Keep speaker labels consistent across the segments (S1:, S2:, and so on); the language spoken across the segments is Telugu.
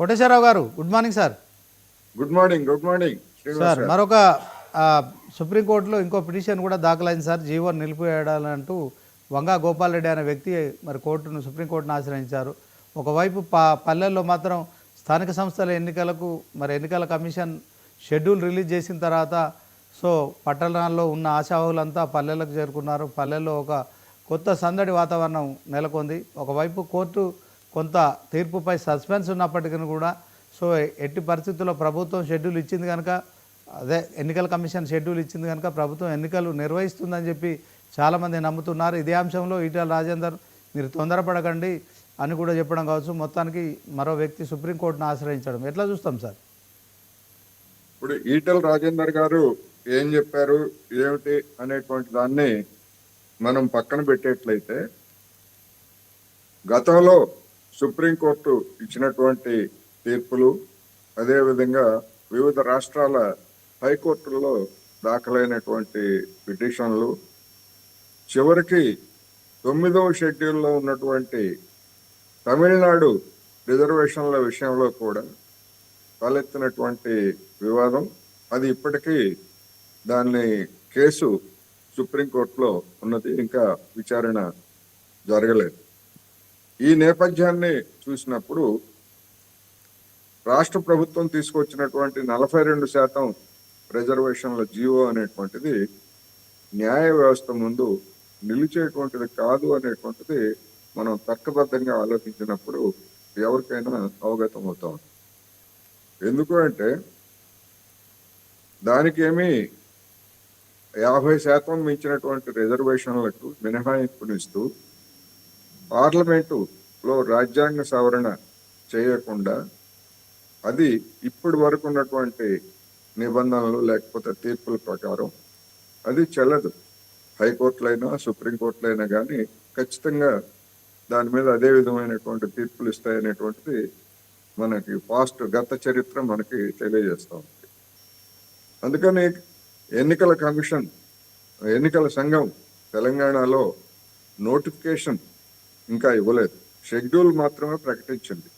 S1: కోటేశ్వరరావు గారు good morning sir
S2: good morning good morning
S1: sir. మరొక సుప్రీంకోర్టులో ఇంకో పిటిషన్ కూడా దాఖలైంది సార్ జీవో నిలిపివేయాలంటూ వంగా గోపాల్ రెడ్డి అనే వ్యక్తి మరి కోర్టును సుప్రీంకోర్టును ఆశ్రయించారు. ఒకవైపు ప పల్లెల్లో మాత్రం స్థానిక సంస్థల ఎన్నికలకు మరి ఎన్నికల కమిషన్ షెడ్యూల్ రిలీజ్ చేసిన తర్వాత సో పట్టణాల్లో ఉన్న ఆశావాహులంతా పల్లెలకు చేరుకున్నారు. పల్లెల్లో ఒక కొత్త సందడి వాతావరణం నెలకొంది. ఒకవైపు కోర్టు కొంత తీర్పుపై సస్పెన్స్ ఉన్నప్పటికీ కూడా సో ఎట్టి పరిస్థితుల్లో ప్రభుత్వం షెడ్యూల్ ఇచ్చింది కనుక అదే ఎన్నికల కమిషన్ షెడ్యూల్ ఇచ్చింది కనుక ప్రభుత్వం ఎన్నికలు నిర్వహిస్తుందని చెప్పి చాలామంది నమ్ముతున్నారు. ఇదే అంశంలో ఈటల రాజేందర్ మీరు తొందరపడకండి అని కూడా చెప్పడం కావచ్చు. మొత్తానికి మరో వ్యక్తి సుప్రీంకోర్టును ఆశ్రయించడం. ఎట్లా చూస్తాం సార్?
S2: ఇప్పుడు ఈటల రాజేందర్ గారు ఏం చెప్పారు ఏమిటి అనేటువంటి దాన్ని మనం పక్కన పెట్టేట్లయితే గతంలో సుప్రీంకోర్టు ఇచ్చినటువంటి తీర్పులు అదేవిధంగా వివిధ రాష్ట్రాల హైకోర్టుల్లో దాఖలైనటువంటి పిటిషన్లు. చివరికి తొమ్మిదవ షెడ్యూల్లో ఉన్నటువంటి తమిళనాడు రిజర్వేషన్ల విషయంలో కూడా తలెత్తినటువంటి వివాదం. అది ఇప్పటికీ దాన్ని కేసు సుప్రీంకోర్టులో ఉన్నది. ఇంకా విచారణ జరగలేదు. ఈ నేపథ్యాన్ని చూసినప్పుడు రాష్ట్ర ప్రభుత్వం తీసుకొచ్చినటువంటి నలభై రెండు శాతం రిజర్వేషన్ల జీవో అనేటువంటిది న్యాయ వ్యవస్థ ముందు నిలిచేటువంటిది కాదు అనేటువంటిది మనం తర్కబద్ధంగా ఆలోచించినప్పుడు ఎవరికైనా అవగతం అవుతాం. ఎందుకు అంటే దానికేమి యాభై శాతం మించినటువంటి రిజర్వేషన్లకు మినహాయింపునిస్తూ పార్లమెంటులో రాజ్యాంగ సవరణ చేయకుండా అది ఇప్పటి వరకు ఉన్నటువంటి నిబంధనలు లేకపోతే తీర్పుల ప్రకారం అది చెల్లదు. హైకోర్టులైనా సుప్రీంకోర్టులైనా కానీ ఖచ్చితంగా దాని మీద అదే విధమైనటువంటి తీర్పులు ఇస్తాయనేటువంటిది మనకి పాస్ట్ గత చరిత్ర మనకి తెలియజేస్తూ ఉంది. అందుకని ఎన్నికల కమిషన్ ఎన్నికల సంఘం తెలంగాణలో నోటిఫికేషన్ ఇంకా ఇవ్వలేదు. షెడ్యూల్ మాత్రమే ప్రకటించింది.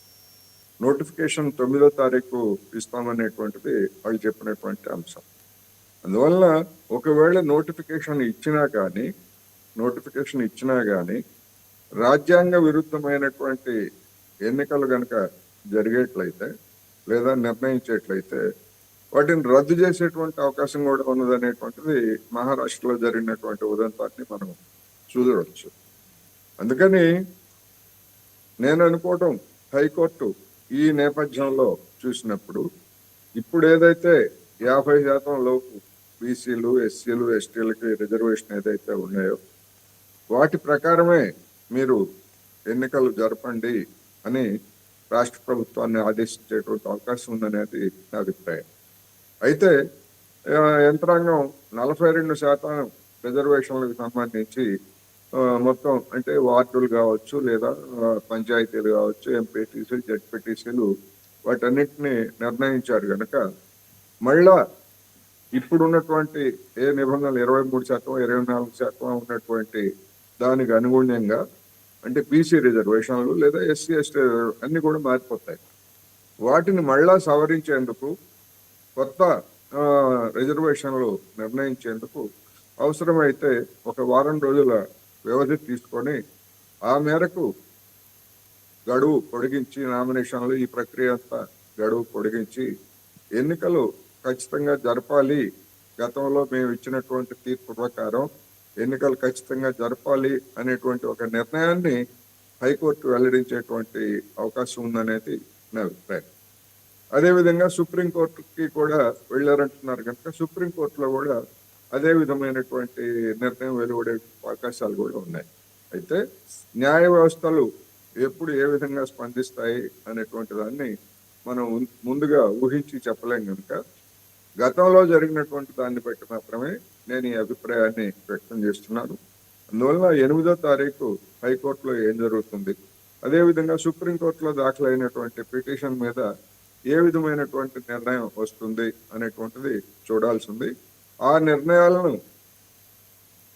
S2: నోటిఫికేషన్ తొమ్మిదో తారీఖు ఇస్తామనేటువంటిది వాళ్ళు చెప్పినటువంటి అంశం. అందువల్ల ఒకవేళ నోటిఫికేషన్ ఇచ్చినా కానీ నోటిఫికేషన్ ఇచ్చినా కానీ రాజ్యాంగ విరుద్ధమైనటువంటి ఎన్నికలు కనుక జరిగేట్లయితే లేదా నిర్ణయించేట్లయితే వాటిని రద్దు చేసేటువంటి అవకాశం కూడా ఉన్నదనేటువంటిది మహారాష్ట్రలో జరిగినటువంటి ఉదంతాన్ని మనం చూడవచ్చు. అందుకని నేను అనుకోవటం హైకోర్టు ఈ నేపథ్యంలో చూసినప్పుడు ఇప్పుడు ఏదైతే యాభై శాతం లోపు బీసీలు ఎస్సీలు ఎస్టీలకి రిజర్వేషన్ ఏదైతే ఉన్నాయో వాటి ప్రకారమే మీరు ఎన్నికలు జరపండి అని రాష్ట్ర ప్రభుత్వాన్ని ఆదేశించేటువంటి అవకాశం ఉందనేది నా అభిప్రాయం. అయితే యంత్రాంగం నలభై రెండు శాతం రిజర్వేషన్లకు సంబంధించి మొత్తం అంటే వార్డులు కావచ్చు లేదా పంచాయతీలు కావచ్చు ఎంపీటీసీలు జడ్పీటీసీలు వాటన్నిటిని నిర్ణయించారు కనుక మళ్ళా ఇప్పుడు ఉన్నటువంటి ఏ నిబంధనలు ఇరవై మూడు శాతం ఇరవై నాలుగు శాతం ఉన్నటువంటి దానికి అనుగుణ్యంగా అంటే బీసీ రిజర్వేషన్లు లేదా ఎస్సీ ఎస్టీ అన్ని కూడా మారిపోతాయి. వాటిని మళ్ళా సవరించేందుకు కొత్త రిజర్వేషన్లు నిర్ణయించేందుకు అవసరమైతే ఒక వారం రోజుల వ్యవధి తీసుకొని ఆ మేరకు గడువు పొడిగించి నామినేషన్లు ఈ ప్రక్రియ అంతా గడువు పొడిగించి ఎన్నికలు ఖచ్చితంగా జరపాలి. గతంలో మేము ఇచ్చినటువంటి తీర్పు ప్రకారం ఎన్నికలు ఖచ్చితంగా జరపాలి అనేటువంటి ఒక నిర్ణయాన్ని హైకోర్టు వెల్లడించేటువంటి అవకాశం ఉందనేది నా అభిప్రాయం. అదేవిధంగా సుప్రీంకోర్టుకి కూడా వెళ్ళారంటున్నారు కనుక సుప్రీంకోర్టులో కూడా అదే విధమైనటువంటి నిర్ణయం వెలువడే అవకాశాలు కూడా ఉన్నాయి. అయితే న్యాయ వ్యవస్థలు ఎప్పుడు ఏ విధంగా స్పందిస్తాయి అనేటువంటి దాన్ని మనం ముందుగా ఊహించి చెప్పలేం కనుక గతంలో జరిగినటువంటి దాన్ని బట్టి మాత్రమే నేను ఈ అభిప్రాయాన్ని వ్యక్తం చేస్తున్నాను. అందువల్ల ఎనిమిదో తారీఖు హైకోర్టులో ఏం జరుగుతుంది? అదేవిధంగా సుప్రీంకోర్టులో దాఖలైనటువంటి పిటిషన్ మీద ఏ విధమైనటువంటి నిర్ణయం వస్తుంది అనేటువంటిది చూడాల్సింది ఆ నిర్ణయాలను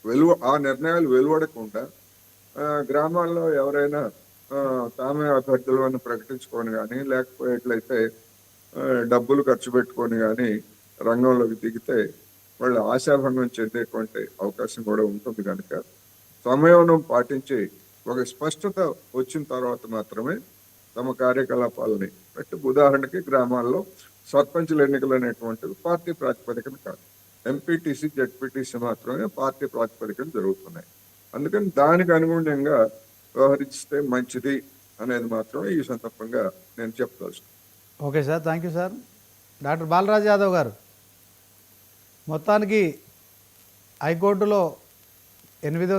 S2: వెలువ ఆ నిర్ణయాలు వెలువడకుండా గ్రామాల్లో ఎవరైనా తామే తామే అని ప్రకటించుకొని కానీ లేకపోయేట్లయితే డబ్బులు ఖర్చు పెట్టుకొని కానీ రంగంలోకి దిగితే వాళ్ళు ఆశాభంగం చెందేటువంటి అవకాశం కూడా ఉంటుంది కనుక సమయం పాటించి ఒక స్పష్టత వచ్చిన తర్వాత మాత్రమే తమ కార్యకలాపాలని బట్టి ఉదాహరణకి గ్రామాల్లో సర్పంచుల ఎన్నికలు అనేటువంటివి పార్టీ ప్రాతిపదికన కాదు. ఎంపీటీసీ జడ్పీటీసీ మాత్రమే పార్టీ ప్రాతిపదికన జరుగుతున్నాయి. అందుకని దానికి అనుగుణంగా వ్యవహరిస్తే మంచిది అనేది మాత్రమే ఈ సందర్భంగా నేను చెప్పదలుచుకున్నాను.
S1: Okay sir thank you sir. Doctor Balaraj Yadav గారు మొత్తానికి హైకోర్టులో ఎనిమిదో